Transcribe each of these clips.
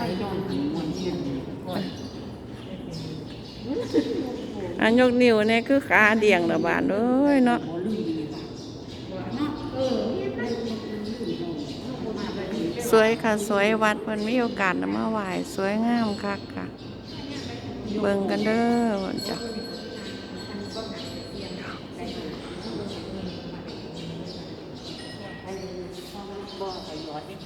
ส่นอนหันมวนเทียนก่อนอันยกนิ้วเนี่ยคือขาเดี่ยงระบาดเอ้ยเนาะสวยค่ะ สวยวัดมันมีโอกาสนำมาไหว้สวยงามคักค่ะ เบิ่งกันเด้อจ้ะ บ่ไปยอดนี่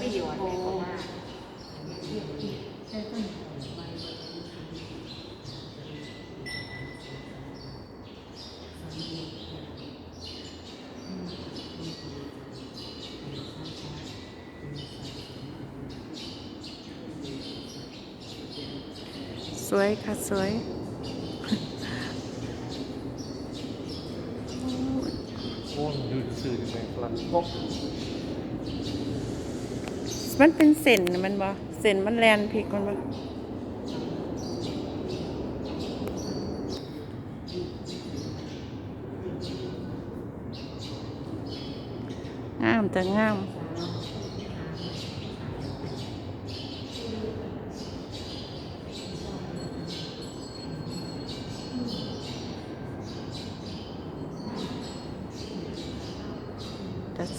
แม่บ่ไปยอดแม่ก็มาสวยค่ะ สวยโอ้ยดูสื่อในกลั่นพก มันเป็นเส้นะมันบ่เส้นมันแลนพริกมันบ่งามแต่งาม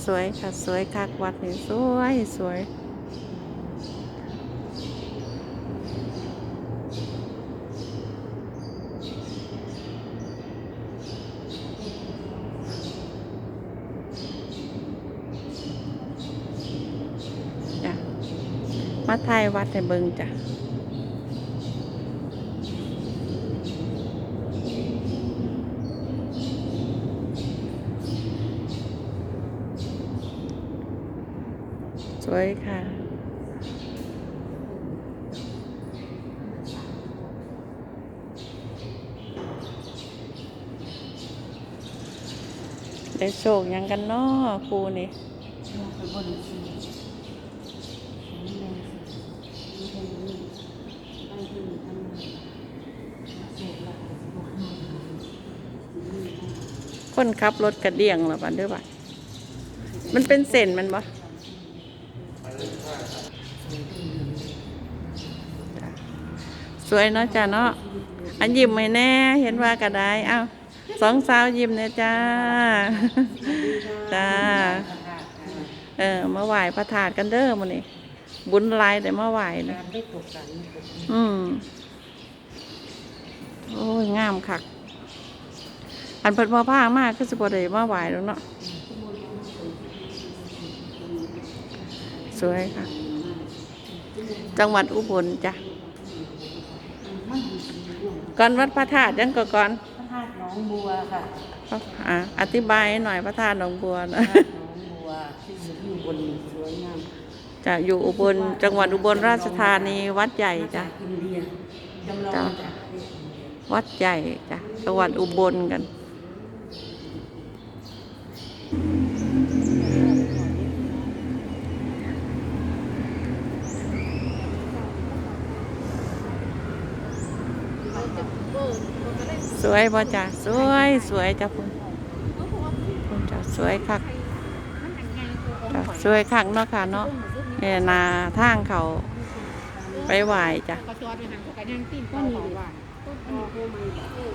สวยค่ะสวยคักวัดนี่สวยสวย มาไทยวัดให้เบิงจ้ะสวยค่ะได้โชคยังกันเนาะครูนี่แม่นี่แม่นี่ไปที่ทำงานเสร็จแล้วก็สิบ่หาสิ คนขับรถกระเดียงหรอปะเด้อปะมันเป็นเส้นมันบ่ะสวยเนาะจ้ะเนาะอันยิ้มไม่แน่ เห็นว่ากระไดเอ้าสองสาวยิ้มเนี่ยจ้า จ้า เออมาไหว้พระธาตุกันเด้อมื้อนี้บุญลายแต่มาไหว้นะอืมโอ้ยงามคัก อันเพิ่นมาพามากคือสิบ่ได้มาไหว้แล้วเนาะสวยค่ะ จังหวัดอุบลจ้ะก่อนวัดพระธาตุยังก็ก่อนพระธาตุหนองบัวค่ะอ่าอธิบายหน่อยพระธาตุหนองบัวนะพระธาตุหนองบัวที่อยู่บนสวยงามจะอยู่อุบลจังหวัดอุบลราชธานีวัดใหญ่จ้ะอินเดียจำลองจ้ะจากวัดใหญ่จ้ะจังหวัดอุบลกัน วยบ่จ้าสวยสวยจ้าพุ่นพุ่นจ้าสวยคักจ้าสวยคักเนาะค่ะเนาะเนี่ยนาทางเขาไปไหวจ้ะก็จอดไปหางก็กันยังตีนก็มีว่าต้นอันนี้โคมันเออ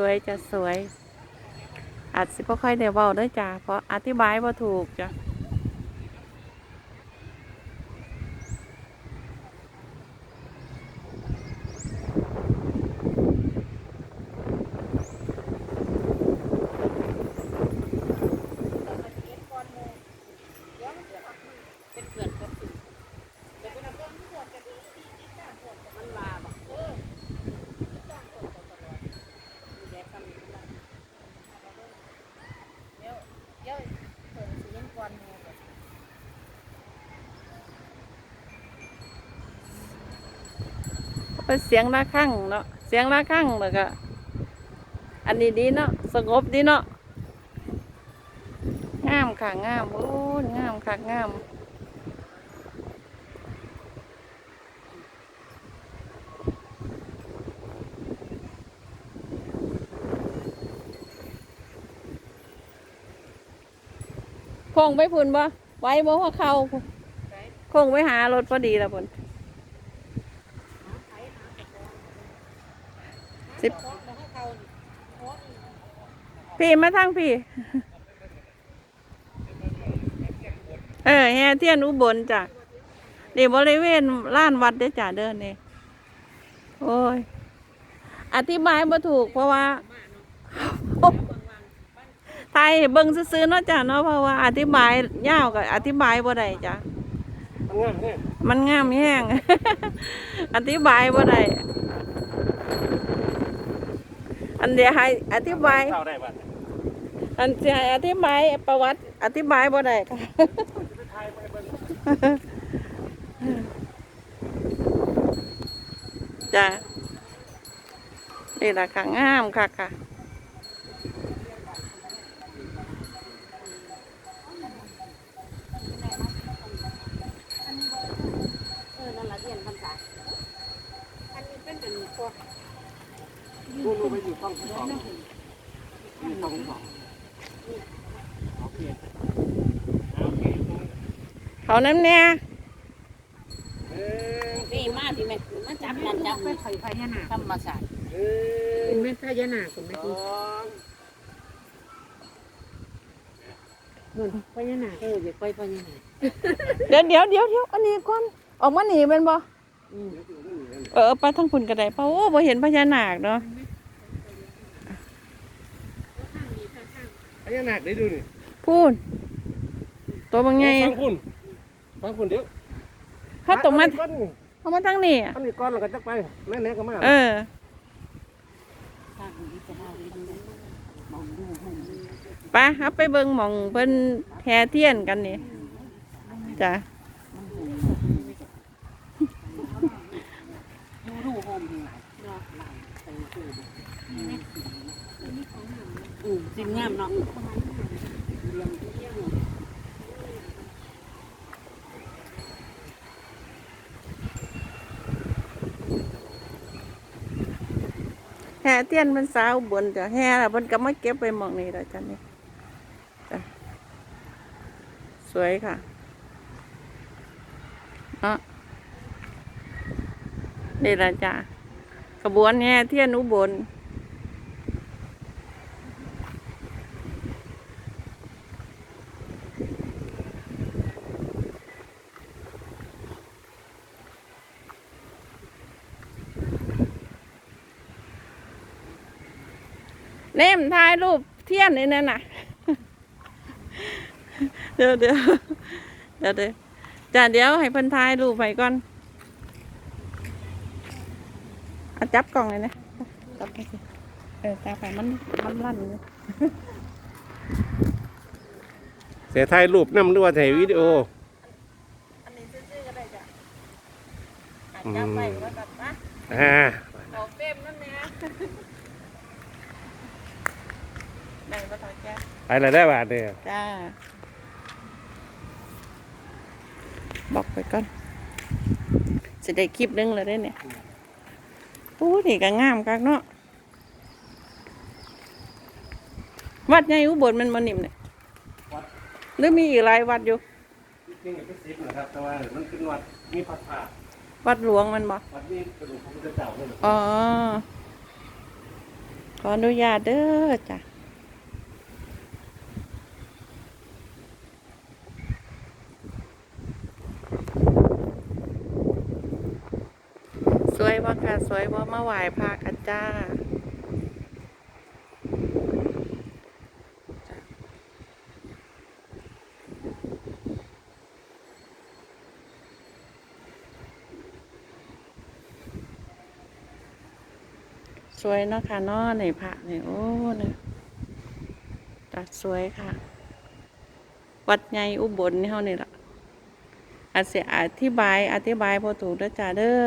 สวยจะสวยอาจสิบ่ค่อยได้เว้าเด้อจ้าเพราะอธิบายบ่ถูกจ้ะ เป็นเสียงระฆังเนาะเสียงระฆังแล้วก็อันนี้ดีเนาะสงบดีเนาะงามค่ะงามโอ้ยงามค่ะงามคงไปพุ่นบ่ไว้บ่หัวเขาคงไปหารถพอดีล้วพุ่น สิบพี่มาทางพี่ เออแฮเทียนอุบลจ้ะนี่บริเวณล้านวัดได้จ้ะเดินนี่โอ้ย อธิบายบ่ถูกเพราะว่าไทยเบิ่งซื่อๆเนาะจ้ะเนาะเพราะว่าอธิบายยาวกับอธิบายบ่ได้จ้ะมันง่ามันงามแห้งอธิบายบ่ได้ อันเดียวให้อธิบาย เข้าได้บัดอันที่ให้อธิบายประวัติ อธิบายบ่ได้ค่ะ จ้ะนี่แหละค่ะงามค่ะค่ะเออนั่นละเรียนภาษาอันนี้เป็นเป็นพวก กูรู้ไปอยู่ต้องสองอยู่ต้องสองโอเคโอเคเขาน้ำเนี่ยเออพี่มาพี่แม่มาจับนั่นจับไปไข่พญานาธรรมศาสตร์เอเป็นแม่พญานาคุณแม่สที่องเหมือนพญานาคเออเด็กไปพญานาคเดี๋ยวเดี๋ยวเดี๋ยวเดี๋ยวอันนี้ก่อนออกมาหนีเป็นบ่เออไปทางพุ่นกระไดเพราะโอ้บ่เห็นพญานาคเนาะ พญานาคได้ดูนี่พูนตัวบางไงฟังคุณฟังคุณเดี๋ยวเขาตกมาก้อนนี่เขามาทางนี้อะอันนี้ก้อนเราก็จะไปแม่แน่ก็มาเออทางนี้จะหาดีดูมองดูห้องดูไปเอาไปเบิ่งหม่องเพิ่นแห่เทียนกันนี่จ้ะ ดูดูห้องดูเนาะหลายไปดู อืมจริงงามเนาะแห่เทียนมันสาวบนจ้ะแห่แล้วมันก็มาเก็บไปมองนี้แล้วจ้ะนี่จ้ะสวยค่ะเนาะนี่ละจ้ะขบวนแห่เทียนอุบล เน่มถ่ายรูปเทียนนี่นั่นน่ะ เดี๋ยวเดี๋ยวเดี๋ยวเดี๋ยวจ้ะเดี๋ยวให้เพิ่นถ่ายรูปไปก่อนเอาจับกล่องเลยนะจับไปสิเออจับไปมันมันลั่นอยู่เสียถ่ายรูปนำด้วยถ่ายวิดีโอ อันนี้ซื่อๆก็ได้จ้ะอะจับไปแล้วกันนะอ่าออกเต็มนั่นเนี่ย ได้ปะตาแกไปเลยได้บาทเนี่ยจ้าบอกไปก่อนจะได้คลิปหนึงเลยได้เนี่ยปูนี่ก็งามคักเนาะวัดใหญ่อุบลมันมันนิ่มเนี่ยหรือมีอีกหลายวัดอยู่จริงๆเป็นสิบนะครับแต่ว่ามันเป็นวัดมีพระธาตุวัดหลวงมันบ่วัดนี้กระดูกพระพุทธเจ้าเนี่ยอ๋อขออนุญาตเด้อจ้ะ สวยบ่ค่ะ สวยบ่มาไหว้พระกันจ้าสวยเนาะค่ะนาะในพระนี่โอ้เนี่ยตัดสวยค่ะ วัดใหญ่อุบลนี่เฮานี่ละอาจสิอธิบายอธิบายพอถูกด้อจ้าเด้อ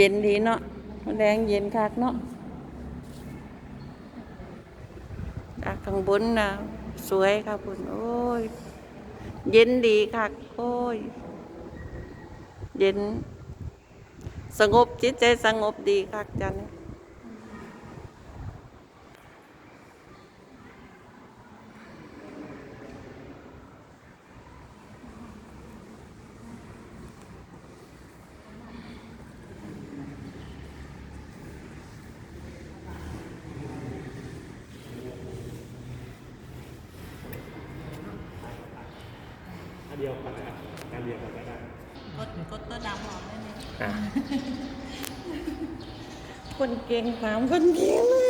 ย็นดีเนาะแดงเย็นคักเนาะจากข้างบนนะสวยครับคุณโอ้ย เย็นดีคักโอ้ย เย็น สงบจิตใจสงบดีคักจัน เดียวกันนะอันเดียวกันก็ได้กดกดตัวดำออกได้ไหมอะคนเก่งถามคนเก่งเลย